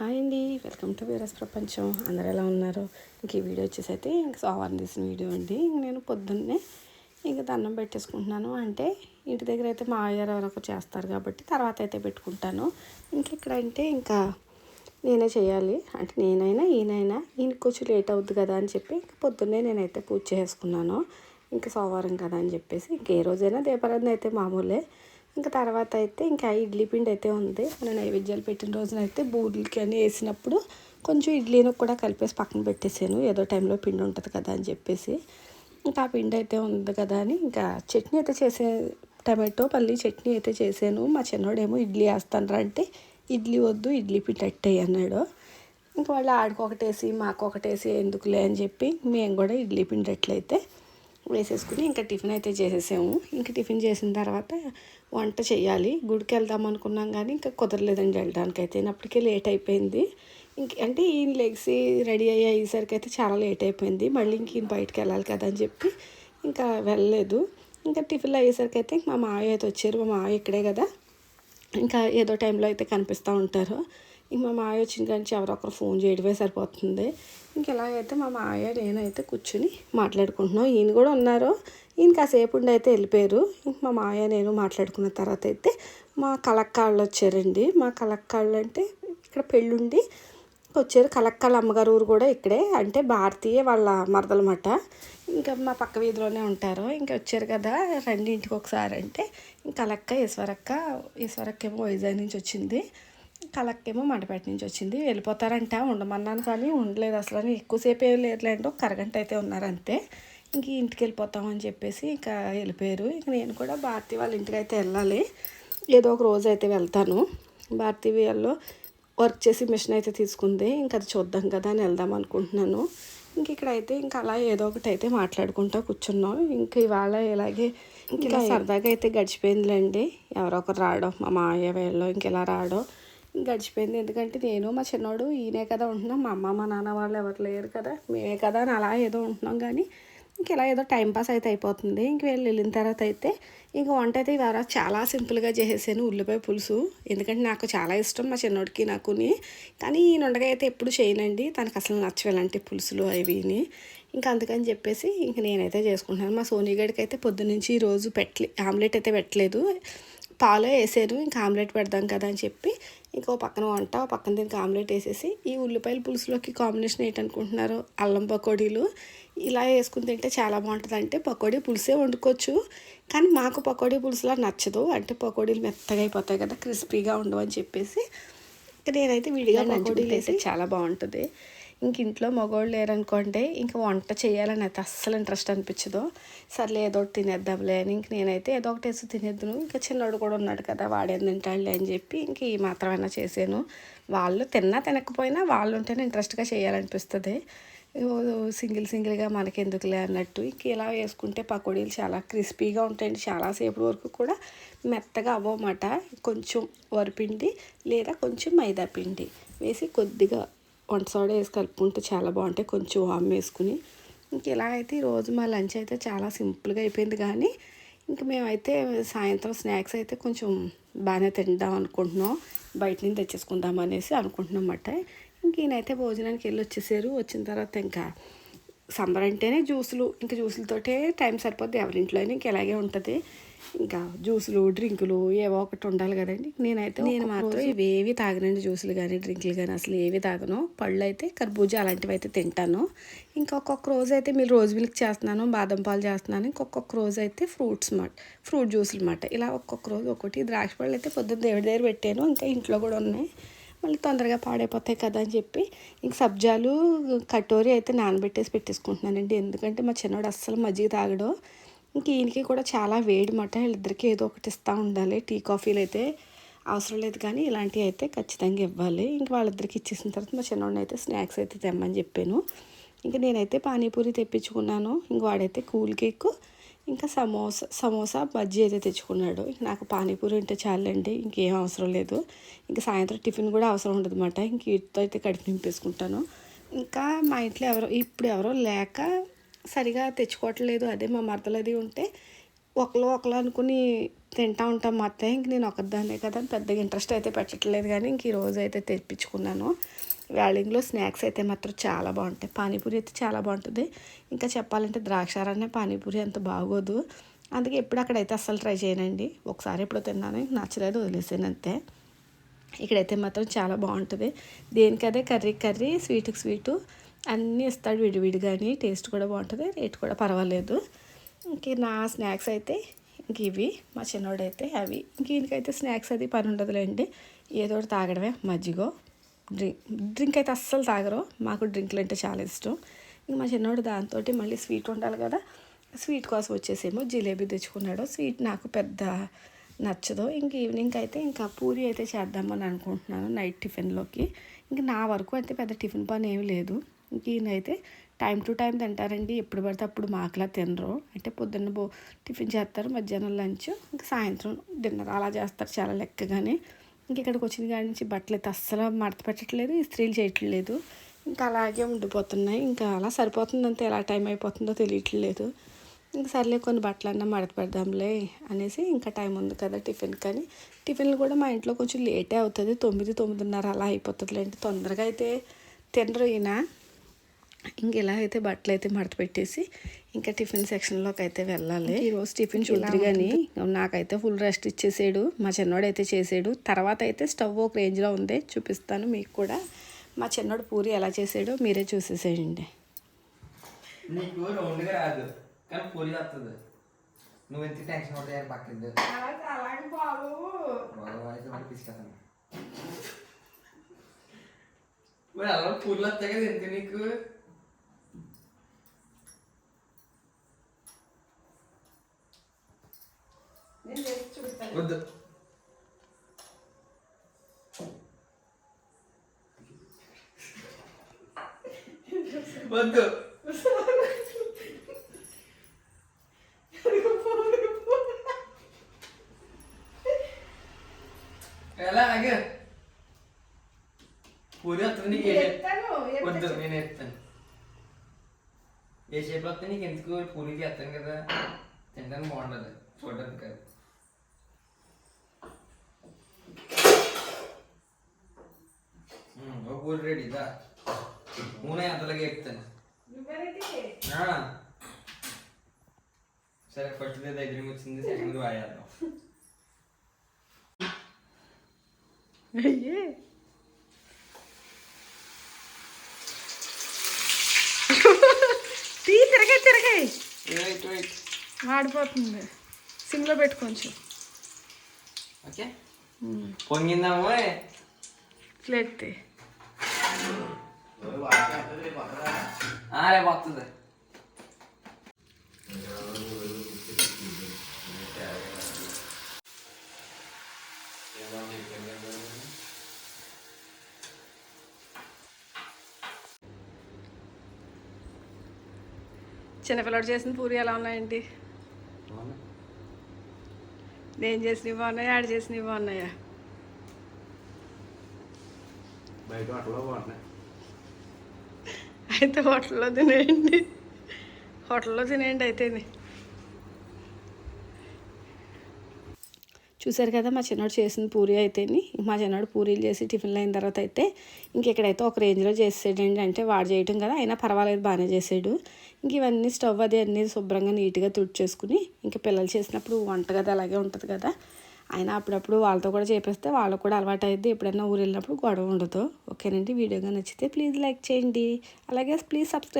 Hi అండి welcome to వీరస్ ప్రపంచం. అందరు ఎలా ఉన్నారు? ఇంక ఈ వీడియో వచ్చేసి అయితే ఇంక సోమవారం తీసిన వీడియో అండి. ఇంక నేను పొద్దున్నే ఇంక దండం పెట్టేసుకుంటున్నాను. అంటే ఇంటి దగ్గర అయితే మా అయ్యారు ఎవరొకరు చేస్తారు కాబట్టి తర్వాత అయితే పెట్టుకుంటాను. ఇంక ఇక్కడ అంటే ఇంకా నేనే చేయాలి. అంటే నేనైనా ఈయనైనా ఈయన కొంచెం లేట్ అవుద్ది కదా అని చెప్పి ఇంక పొద్దున్నే నేనైతే పూజ చేసుకున్నాను. ఇంకా సోమవారం కదా అని చెప్పేసి ఇంక ఏ రోజైనా దీపారాధన అయితే మామూలే. ఇంకా తర్వాత అయితే ఇంకా ఇడ్లీ పిండి అయితే ఉంది. మన నైవేద్యాలు పెట్టిన రోజునైతే అయితే అని వేసినప్పుడు కొంచెం ఇడ్లీని కూడా కలిపేసి పక్కన పెట్టేసాను. ఏదో టైంలో పిండి ఉంటుంది కదా అని చెప్పేసి. ఇంకా ఆ పిండి అయితే ఉంది కదా అని ఇంకా చట్నీ అయితే చేసే టమాటో పల్లి చట్నీ అయితే చేశాను మా చిన్నోడేమో ఇడ్లీ వేస్తానరా అంటే ఇడ్లీ వద్దు ఇడ్లీ పిండి అట్టే అన్నాడు. ఇంకా వాళ్ళు ఆడుకొకటేసి మాకు ఒకటేసి ఎందుకులే అని చెప్పి మేము కూడా ఇడ్లీ పిండి అట్లయితే వేసేసుకుని ఇంకా టిఫిన్ అయితే చేసేసాము. ఇంకా టిఫిన్ చేసిన తర్వాత వంట చేయాలి. గుడికి వెళ్దాం అనుకున్నాం కానీ ఇంకా కుదరలేదండి వెళ్ళడానికి అయితే. అప్పటికే లేట్ అయిపోయింది. ఇంక అంటే ఈయన లెగ్సి రెడీ అయ్యి అయ్యేసరికి అయితే చాలా లేట్ అయిపోయింది. మళ్ళీ ఇంక ఈయన బయటకు వెళ్ళాలి కదా అని చెప్పి ఇంకా వెళ్ళలేదు. ఇంకా టిఫిన్లు అయ్యేసరికి అయితే మా మావయ్య అయితే వచ్చారు. మా మావయ్య ఇక్కడే కదా. ఇంకా ఏదో టైంలో అయితే కనిపిస్తూ ఉంటారు. ఇంక మా మాయ వచ్చిన కానీ ఎవరొకరు ఫోన్ చేయడమే సరిపోతుంది. ఇంక ఎలాగైతే మా మాయ నేనైతే కూర్చుని మాట్లాడుకుంటున్నాం. ఈయన కూడా ఉన్నారు. ఈయన కాసేపు ఉండి అయితే వెళ్ళిపోయారు. ఇంక మా మాయ నేను మాట్లాడుకున్న తర్వాత అయితే మా కలక్కాళ్ళు వచ్చారండి. మా కలక్కాళ్ళు అంటే ఇక్కడ పెళ్ళుండి వచ్చారు. కలక్కాళ్ళ అమ్మగారు ఊరు కూడా ఇక్కడే. అంటే భారతీయ వాళ్ళ మరదలమాట. ఇంకా మా పక్క వీధిలోనే ఉంటారు. ఇంకా వచ్చారు కదా రండి ఇంటికి ఒకసారి అంటే ఇంకా కలక్క ఈశ్వరక్క ఈశ్వరక్క ఏమో వైజాగ్ నుంచి వచ్చింది. కలక్కేమో మండపేట నుంచి వచ్చింది. వెళ్ళిపోతారంట. ఉండమన్నాను కానీ ఉండలేదు అసలు ఎక్కువసేపు ఏం లేదులేండి ఒక అరగంట అయితే ఉన్నారు అంతే. ఇంక ఇంటికి వెళ్ళిపోతామని చెప్పేసి ఇంకా వెళ్ళిపోయారు. ఇంక నేను కూడా భారతి వాళ్ళ ఇంటికి అయితే వెళ్ళాలి. ఏదో ఒక రోజు అయితే వెళ్తాను. భారతీ వాళ్ళలో వర్క్ చేసి మిషన్ అయితే తీసుకుంది. ఇంకా అది చూద్దాం కదా అని వెళ్దాం అనుకుంటున్నాను. ఇంక ఇక్కడ అయితే ఇంకా అలా ఏదో ఒకటి అయితే మాట్లాడుకుంటూ కూర్చున్నాం. ఇంకా ఇవాళ ఇలాగే ఇంక ఇలా సరదాగా అయితే గడిచిపోయిందిలేండి. ఎవరో ఒకరు రావడం మా మాయ వేళ్ళు ఇంక ఇలా రావడం. గడిచిపోయింది. ఎందుకంటే నేను మా చిన్నోడు ఈయనే కదా ఉంటున్నాం. మా అమ్మ మా నాన్న వాళ్ళు ఎవరు లేరు కదా. మేమే కదా అని అలా ఏదో ఉంటున్నాం. కానీ ఇంక ఇలా ఏదో టైంపాస్ అయితే అయిపోతుంది. ఇంక వెళ్ళి వెళ్ళిన తర్వాత అయితే ఇంక వంట అయితే ఇవాళ చాలా సింపుల్గా చేసేసాను. ఉల్లిపాయ పులుసు. ఎందుకంటే నాకు చాలా ఇష్టం మా చిన్నోడికి నాకుని. కానీ ఈ ఉండగా అయితే ఎప్పుడు చేయనండి. తనకు అసలు నచ్చవు ఇలాంటి పులుసులు అవిని ఇంకా అందుకని చెప్పేసి ఇంక నేనైతే చేసుకుంటున్నాను. మా సోనీ గడికి అయితే పొద్దునుంచి ఈరోజు పెట్టలే ఆమ్లెట్ అయితే పెట్టలేదు. పాలు వేసాను ఇంకా ఆమ్లెట్ పెడదాం కదా అని చెప్పి ఇంకో పక్కన వంట పక్కన దీనికి ఆమ్లెట్ వేసేసి ఈ ఉల్లిపాయల పులుసులోకి కాంబినేషన్ ఏంటనుకుంటున్నారు? అల్లం పకోడీలు ఇలా వేసుకుని తింటే చాలా బాగుంటుంది. అంటే పకోడీ పులుసే వండుకోవచ్చు. కానీ మాకు పకోడీ పులుసులా నచ్చదు. అంటే పకోడీలు మెత్తగా అయిపోతాయి కదా క్రిస్పీగా ఉండవు అని చెప్పేసి. నేనైతే విడిగా పకోడీలు వేసి చాలా బాగుంటుంది. ఇంక ఇంట్లో మగవాళ్ళు లేరనుకోండి ఇంక వంట చేయాలని అయితే అస్సలు ఇంట్రెస్ట్ అనిపించదు. సర్లే ఏదో ఒకటి తినేద్దాంలే అని ఇంక నేనైతే ఏదో ఒకటి వేసి తినేద్దును. ఇంకా చిన్నోడు కూడా ఉన్నాడు కదా వాడేం తింటాడులే అని చెప్పి ఇంక ఈ మాత్రమైనా చేసాను. వాళ్ళు తిన్నా తినకపోయినా వాళ్ళు ఉంటేనే ఇంట్రెస్ట్గా చేయాలనిపిస్తుంది. సింగిల్ సింగిల్గా మనకెందుకులే అన్నట్టు ఇంక ఇలా వేసుకుంటే పకోడీలు చాలా క్రిస్పీగా ఉంటాయండి. చాలాసేపు వరకు కూడా మెత్తగా అవ్వమాట కొంచెం వరిపిండి లేదా కొంచెం మైదా పిండి వేసి కొద్దిగా వంట సోడా వేసి కలుపుకుంటే చాలా బాగుంటాయి. కొంచెం వామ్ వేసుకుని. ఇంక ఇలా అయితే ఈరోజు మా లంచ్ అయితే చాలా సింపుల్గా అయిపోయింది కానీ ఇంక మేమైతే సాయంత్రం స్నాక్స్ అయితే కొంచెం బాగానే తిందాం అనుకుంటున్నాం. బయట నుంచి తెచ్చేసుకుందాం అనేసి అనుకుంటున్నాం అన్నమాట. ఇంక ఈయనైతే భోజనానికి వెళ్ళి వచ్చేసారు. వచ్చిన తర్వాత ఇంకా సమ్మర్ అంటేనే జ్యూసులు. ఇంకా జ్యూసులతోటే టైం సరిపోద్ది ఎవరింట్లో అయినా. ఇంక ఇలాగే ఉంటుంది. ఇంకా జ్యూసులు డ్రింకులు ఏవో ఒకటి ఉండాలి కదండి. నేనైతే నేను మాత్రం ఇవేవి తాగనండి జ్యూసులు కానీ డ్రింకులు కానీ అసలు ఏవి తాగను. పళ్ళు అయితే కర్బూజా అలాంటివి అయితే తింటాను. ఇంకొక రోజు అయితే మీరు రోజు మిల్క్ చేస్తున్నాను బాదం పాలు చేస్తున్నాను. ఇంకొక రోజు అయితే ఫ్రూట్స్ మాట ఫ్రూట్ జ్యూసులు మాట. ఇలా ఒక్కొక్క రోజు ఒకటి ద్రాక్ష పళ్ళు అయితే పొద్దున్న దేవుడి దగ్గర పెట్టాను. ఇంకా ఇంట్లో కూడా ఉన్నాయి. మళ్ళీ తొందరగా పాడైపోతాయి కదా అని చెప్పి ఇంక సబ్జాలు కటోరీ అయితే నానబెట్టేసి పెట్టేసుకుంటున్నానండి. ఎందుకంటే మా చిన్నోడు అస్సలు మజ్జిగ తాగడు. ఇంక ఈయనకి కూడా చాలా వేడి మాట వీళ్ళిద్దరికి ఏదో ఒకటి ఇస్తూ ఉండాలి. టీ కాఫీలు అయితే అవసరం లేదు కానీ ఇలాంటివి అయితే ఖచ్చితంగా ఇవ్వాలి. ఇంక వాళ్ళిద్దరికి ఇచ్చేసిన తర్వాత మా చిన్నోడిని అయితే స్నాక్స్ అయితే తెమ్మని చెప్పాను. ఇంకా నేనైతే పానీపూరి తెప్పించుకున్నాను. ఇంక వాడైతే కూల్ కేక్ ఇంకా సమోసా సమోసా బజ్జీ అయితే తెచ్చుకున్నాడు. ఇంక నాకు పానీపూరి ఉంటే చాలండి ఇంకేం అవసరం లేదు. ఇంకా సాయంత్రం టిఫిన్ కూడా అవసరం ఉండదు అనమాట ఇంక వీటితో అయితే కడుపు నింపేసుకుంటాను. ఇంకా మా ఇంట్లో ఎవరో ఇప్పుడు ఎవరో లేక సరిగా తెచ్చుకోవట్లేదు. అదే మా మరదలది ఉంటే ఒకరు ఒకరు అనుకుని తింటా ఉంటాం మొత్తం ఇంక నేను ఒకదాన్నే కదా అని పెద్దగా ఇంట్రెస్ట్ అయితే పెట్టట్లేదు కానీ ఇంక ఈరోజు అయితే తెప్పించుకున్నాను. వ్యాలింగ్లో స్నాక్స్ అయితే మాత్రం చాలా బాగుంటాయి. పానీపూరి అయితే చాలా బాగుంటుంది. ఇంకా చెప్పాలంటే ద్రాక్షారాన్ని పానీపూరి అంత బాగోదు. అందుకే ఎప్పుడు అక్కడైతే అస్సలు ట్రై చేయనండి. ఒకసారి ఎప్పుడో తిన్నాను ఇంక నచ్చలేదు వదిలేసాను అంతే. ఇక్కడైతే మాత్రం చాలా బాగుంటుంది. దేనికదే కర్రీ కర్రీ స్వీట్కి స్వీటు అన్నీ ఇస్తాడు విడివిడిగాని టేస్ట్ కూడా బాగుంటుంది రేట్ కూడా పర్వాలేదు. ఇంక నా స్నాక్స్ అయితే ఇంక ఇవి మా చిన్నోడైతే అవి. ఇంక ఈయనకైతే స్నాక్స్ అది పని ఉండదులేండి. ఏదో ఒకటి తాగడమే మజ్జిగో డ్రింక్ డ్రింక్ అయితే అస్సలు తాగరు. మాకు డ్రింక్లు అంటే చాలా ఇష్టం. ఇంక మా చిన్నోడు దాంతో మళ్ళీ స్వీట్ ఉండాలి కదా స్వీట్ కోసం వచ్చేసేమో జిలేబీ తెచ్చుకున్నాడు. స్వీట్ నాకు పెద్ద నచ్చదు. ఇంక ఈవినింగ్ అయితే ఇంకా పూరి అయితే చేద్దామని అనుకుంటున్నాను నైట్ టిఫిన్లోకి. ఇంక నా వరకు అయితే పెద్ద టిఫిన్ పని ఏమి లేదు. ఈయనైతే టైం టు టైం తింటారండి. ఎప్పుడు పడితే అప్పుడు మాకలా తినరు. అంటే పొద్దున్న బో టిఫిన్ చేస్తారు మధ్యాహ్నం లంచ్ ఇంకా సాయంత్రం డిన్నర్ అలా చేస్తారు చాలా లెక్కగానే. ఇంక ఇక్కడికి వచ్చిన కాడి నుంచి బట్టలు అయితే అస్సలు మడత పెట్టట్లేదు ఇస్త్రీలు చేయట్లేదు. ఇంకా అలాగే ఉండిపోతున్నాయి. ఇంకా అలా సరిపోతుందంటే ఎలా టైం అయిపోతుందో తెలియట్లేదు. ఇంక సర్లే కొన్ని బట్టలన్నా మడత పెడదాంలే అనేసి ఇంకా టైం ఉంది కదా టిఫిన్ కానీ. టిఫిన్లు కూడా మా ఇంట్లో కొంచెం లేటే అవుతుంది. తొమ్మిది తొమ్మిదిన్నర అలా అయిపోతుందిలేండి. తొందరగా అయితే తినరు ఈయన. ఇంక ఇలా అయితే బట్టలు అయితే మడత పెట్టేసి ఇంకా టిఫిన్ సెక్షన్లోకి అయితే వెళ్ళాలి. ఈరోజు టిఫిన్ చూద్దరు కానీ నాకైతే ఫుల్ రెస్ట్ ఇచ్చేసాడు. మా చిన్నోడు అయితే చేసాడు. తర్వాత అయితే స్టవ్ ఒక రేంజ్లో ఉంది. చూపిస్తాను మీకు కూడా. మా చిన్నోడు పూరి ఎలా చేసాడో మీరే చూసేసేయండి. నీకు రౌండ్గా రాదు. కానీ పూరి వస్తుంది నువ్వు ఎంత టెన్షన్ పడతాయి పక్కన అలాగే బాబు. మరి అలా పూలు వస్తాయి కదా ఎంత నీకు నేను చేసి చూపిస్తాను వద్దు. వద్దు. ఎలా ఆగు. పూరి వస్తుంది వద్దు నేను ఎత్తాను. ఏ షేప్ వస్తే నీకు? ఎందుకు? పూరి చేస్తాను కదా. తినడానికి బాగుండదు. చూడడానికి కాదు. ఉమ్, ఒక పూరి రెడీ దా నూనె అంతలాగే చెప్తాను నువ్వెవరికి? ఆ. సరే ఫస్ట్ దగ్గరికి వచ్చింది సెకండ్ వాడేద్దాం అయ్యే తీ తిరగాయి తిరగాయి వెయిట్ వెయిట్ మాడిపోతుంది సిమ్లో పెట్టు కొంచెం ఓకే పొంగిందాము ప్లేట్ తీ రేపు వస్తుంది చిన్నపిల్లడు చేసిన పూరి ఎలా ఉన్నాయండి నేను చేసినవి బాగున్నాయా ఆడు చేసినవి బాగున్నాయా బయట వాటిలో బాగుంటున్నాయి అయితే హోటల్లో తినేయండి. హోటల్లో తినేయండి అయితేనే చూసారు కదా మా చిన్నోడు చేసిన పూరి అయితేని. మా చిన్నోడు పూరీలు చేసి టిఫిన్లు అయిన తర్వాత అయితే ఇంకెక్కడైతే ఒక రేంజ్లో చేసాడండి అంటే వాడు చేయటం కదా అయినా పర్వాలేదు బాగానే చేసాడు. ఇంక ఇవన్నీ స్టవ్ అది అన్నీ శుభ్రంగా నీట్గా తుడిచేసుకుని ఇంక పిల్లలు చేసినప్పుడు వంట కదా అలాగే ఉంటుంది కదా అయినా అప్పుడప్పుడు వాళ్ళతో కూడా చేపిస్తే వాళ్ళకు కూడా అలవాటు అయ్యింది ఎప్పుడైనా ఊరు వెళ్ళినప్పుడు గొడవ ఉండదు. ఓకేనండి. వీడియోగా నచ్చితే ప్లీజ్ లైక్ చేయండి. అలాగే ప్లీజ్ సబ్స్క్రైబ్